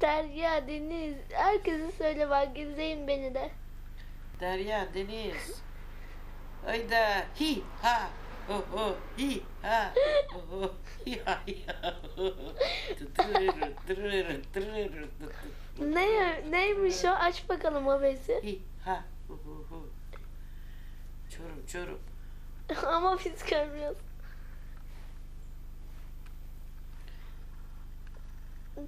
Derya, Deniz. Herkese söyle bak izleyin beni de. Derya, Deniz. Hayda. Hi ha. Ho ho. Hi ha. Ho ho. Hi ha hi ha. Ne neymiş o? Aç bakalım o besi. Hi ha. Ho ho ho. Çorum çorum. Ama biz görmüyoruz.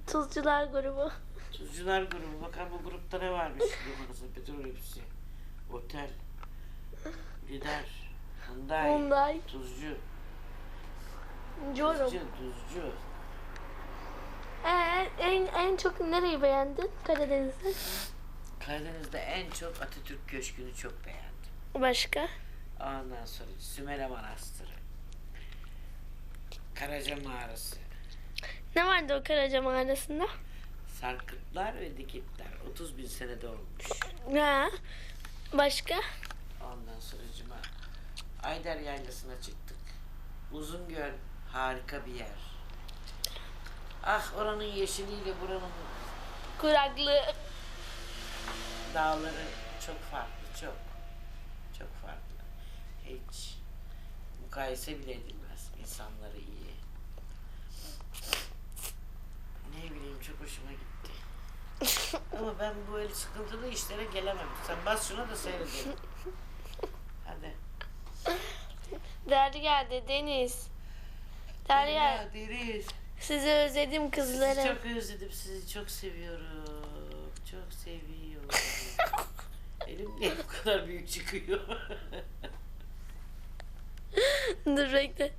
Tuzcular grubu. Tuzcular grubu. Bakalım bu grupta ne varmış? Limanası, petrol hepsi. Otel. Lider. Hyundai. Hyundai. Tuzcu. Jorum. Tuzcu. Tuzcu. Ee, en, en çok nereyi beğendin Karadeniz'de? Karadeniz'de en çok Atatürk Köşkü'nü çok beğendim. Başka? Ondan sonra Sümele Manastırı. Karaca Mağarası. Ne vardı o Karaca mağarasında? Sarkıtlar ve dikitler. 30 bin senede olmuş. Ha. Başka? Ondan sonra cuma. Ayder Yaylası'na çıktık. Uzungöl harika bir yer. Ah oranın yeşiliyle buranın Kuraklı. dağları çok farklı, çok. Çok farklı. Hiç mukayese bile edilmez. Çok hoşuma gitti. Ama ben bu el sıkıntılı işlere gelemem. Sen bas şuna da seyredelim. Hadi. Derya de Deniz. Derya Ya Deniz. sizi özledim Sizi kızlarım. çok özledim. Sizi çok seviyorum. Çok seviyorum. Elim niye bu kadar büyük çıkıyor? Dur bekle.